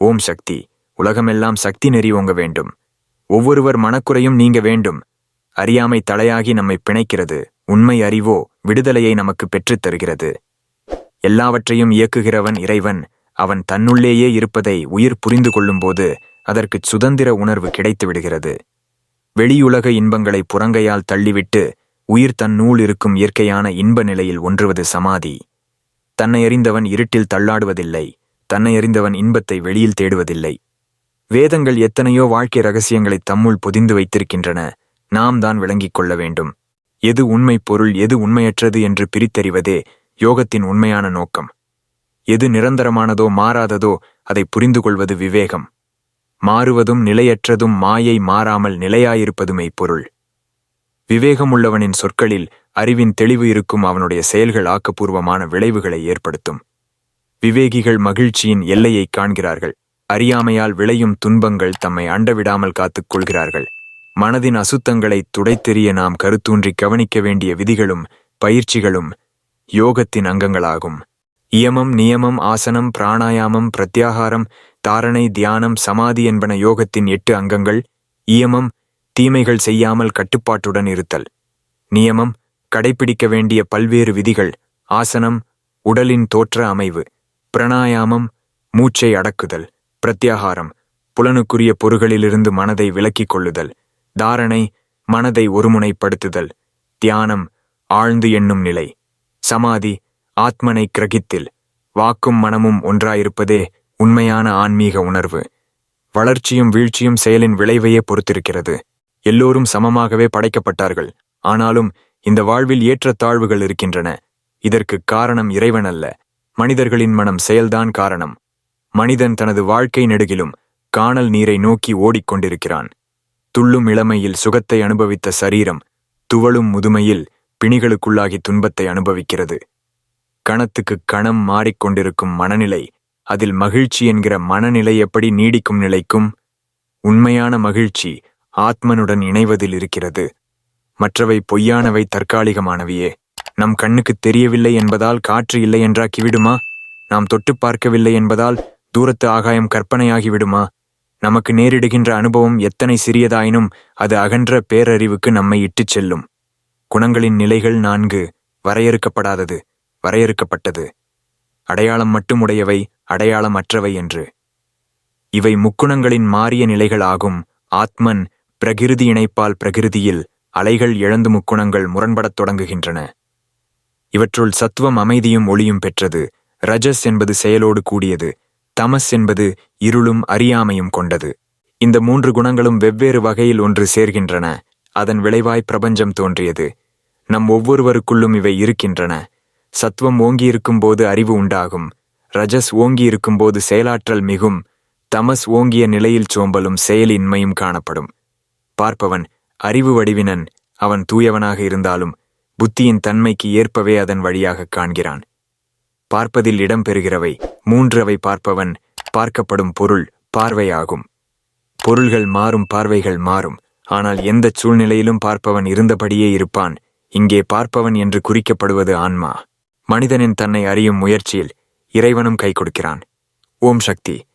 ஓம் சக்தி. உலகமெல்லாம் சக்தி நெறி ஓங்க வேண்டும். ஒவ்வொருவர் மனக்குறையும் நீங்க வேண்டும். அறியாமை தலையாகி நம்மை பிணைக்கிறது. உண்மை அறிவோ விடுதலையை நமக்கு பெற்றுத் தருகிறது. எல்லாவற்றையும் இயக்குகிறவன் இறைவன். அவன் தன்னுள்ளேயே இருப்பதை உயிர் புரிந்து கொள்ளும்போது அதற்குச் சுதந்திர உணர்வு கிடைத்து விடுகிறது. வெளியுலக இன்பங்களை புறங்கையால் தள்ளிவிட்டு உயிர் தன்னூள் இருக்கும் இயற்கையான இன்ப நிலையில் ஒன்றுவது சமாதி. தன்னை அறிந்தவன் இருட்டில் தள்ளாடுவதில்லை. தன்னை அறிந்தவன் இன்பத்தை வெளியில் தேடுவதில்லை. வேதங்கள் எத்தனையோ வாழ்க்கை ரகசியங்களை தம்முள் பொதிந்து வைத்திருக்கின்றன. நாம் தான் விளங்கிக் கொள்ள வேண்டும். எது உண்மை பொருள் எது உண்மையற்றது என்று பிரித்தறிவதே யோகத்தின் உண்மையான நோக்கம். எது நிரந்தரமானதோ மாறாததோ அதை புரிந்து கொள்வது விவேகம். மாறுவதும் நிலையற்றதும் மாயை மாறாமல் நிலையாயிருப்பதுமே பொருள். விவேகமுள்ளவனின் சொற்களில் அறிவின் தெளிவு இருக்கும் அவனுடைய செயல்கள் ஆக்கப்பூர்வமான விளைவுகளை ஏற்படுத்தும். விவேகிகள் மகிழ்ச்சியின் எல்லையை காண்கிறார்கள். அறியாமையால் விளையும் துன்பங்கள் தம்மை அண்டவிடாமல் காத்துக் கொள்கிறார்கள். மனதின் அசுத்தங்களை துடைத்தெறிய நாம் கருத்தூன்றி கவனிக்க வேண்டிய விதிகளும் பயிற்சிகளும் யோகத்தின் அங்கங்களாகும். இயமம் நியமம் ஆசனம் பிராணாயாமம் பிரத்யாகாரம் தாரணை தியானம் சமாதி என்பன யோகத்தின் எட்டு அங்கங்கள். இயமம் தீமைகள் செய்யாமல் கட்டுப்பாட்டுடன் இருத்தல். நியமம் கடைபிடிக்க வேண்டிய பல்வேறு விதிகள். ஆசனம் உடலின் தோற்ற அமைவு. பிரணாயாமம் மூச்சை அடக்குதல் பிரத்யாகாரம் புலனுக்குரிய பொருகளிலிருந்து மனதை விலக்கிக் கொள்ளுதல் தாரணை மனதை ஒருமுனைப்படுத்துதல் தியானம் ஆழ்ந்து எண்ணும் நிலை சமாதி ஆத்மனை கிரகித்தில் வாக்கும் மனமும் ஒன்றாயிருப்பதே உண்மையான ஆன்மீக உணர்வு. வளர்ச்சியும் வீழ்ச்சியும் செயலின் விளைவையே பொறுத்திருக்கிறது. எல்லோரும் சமமாகவே படைக்கப்பட்டார்கள். ஆனாலும் இந்த வாழ்வில் ஏற்றத்தாழ்வுகள் இருக்கின்றன. இதற்கு காரணம் இறைவன் அல்ல மனிதர்களின் மனம் செயல்தான் காரணம். மனிதன் தனது வாழ்க்கை நெடுகிலும் காணல் நீரை நோக்கி ஓடிக்கொண்டிருக்கிறான். துள்ளும் இளமையில் சுகத்தை அனுபவித்த சரீரம் துவளும் முதுமையில் பிணிகளுக்குள்ளாகி துன்பத்தை அனுபவிக்கிறது. கணத்துக்கு கணம் மாறிக்கொண்டிருக்கும் மனநிலை அதில் மகிழ்ச்சி என்கிற மனநிலை எப்படி நீடிக்கும் நிலைக்கும்? உண்மையான மகிழ்ச்சி ஆத்மனுடன் இணைவதில் இருக்கிறது. மற்றவை பொய்யானவை தற்காலிகமானவையே. நம் கண்ணுக்கு தெரியவில்லை என்பதால் காற்று இல்லை என்றா கிவிடுமா நாம் தொட்டு பார்க்கவில்லை என்பதால் தூரத்து ஆகாயம் கற்பனையாகிவிடுமா நமக்கு நேரிடுகின்ற அனுபவம் எத்தனை சிறியதாயினும் அது அகன்ற பேரறிவுக்கு நம்மை இட்டுச் செல்லும். குணங்களின் நிலைகள் நான்கு. வரையறுக்கப்படாதது. வரையறுக்கப்பட்டது. அடையாளம் மட்டுமுடையவை அடையாளம் அற்றவை என்று. இவை முக்குணங்களின் மாறிய நிலைகள் ஆகும். ஆத்மன் பிரகிருதி இணைப்பால் பிரகிருதியில் அலைகள் இழந்து முக்குணங்கள் முரண்படத் தொடங்குகின்றன. இவற்றுள் சத்துவம் அமைதியும் ஒளியும் பெற்றது. ரஜஸ் என்பது செயலோடு கூடியது. தமஸ் என்பது இருளும் அறியாமையும் கொண்டது. இந்த மூன்று குணங்களும் வெவ்வேறு வகையில் ஒன்று சேர்கின்றன. அதன் விளைவாய் பிரபஞ்சம் தோன்றியது. நம் ஒவ்வொருவருக்குள்ளும் இவை இருக்கின்றன. சத்துவம் ஓங்கியிருக்கும்போது அறிவு உண்டாகும். ரஜஸ் ஓங்கியிருக்கும்போது செயலாற்றல் மிகும். தமஸ் ஓங்கிய நிலையில் சோம்பலும் செயலின்மையும் காணப்படும். பார்ப்பவன் அறிவு வடிவினன். அவன் தூயவனாக இருந்தாலும் புத்தியின் தன்மைக்கு ஏற்பவே அதன் வழியாகக் காண்கிறான். பார்ப்பதில் இடம்பெறுகிறவை மூன்றவை பார்ப்பவன் பார்க்கப்படும் பொருள் பார்வையாகும். பொருள்கள் மாறும் பார்வைகள் மாறும். ஆனால் எந்தச் சூழ்நிலையிலும் பார்ப்பவன் இருந்தபடியே இருப்பான். இங்கே பார்ப்பவன் என்று குறிக்கப்படுவது ஆன்மா. மனிதனின் தன்னை அறியும் முயற்சியில் இறைவனும் கை கொடுக்கிறான். ஓம் சக்தி.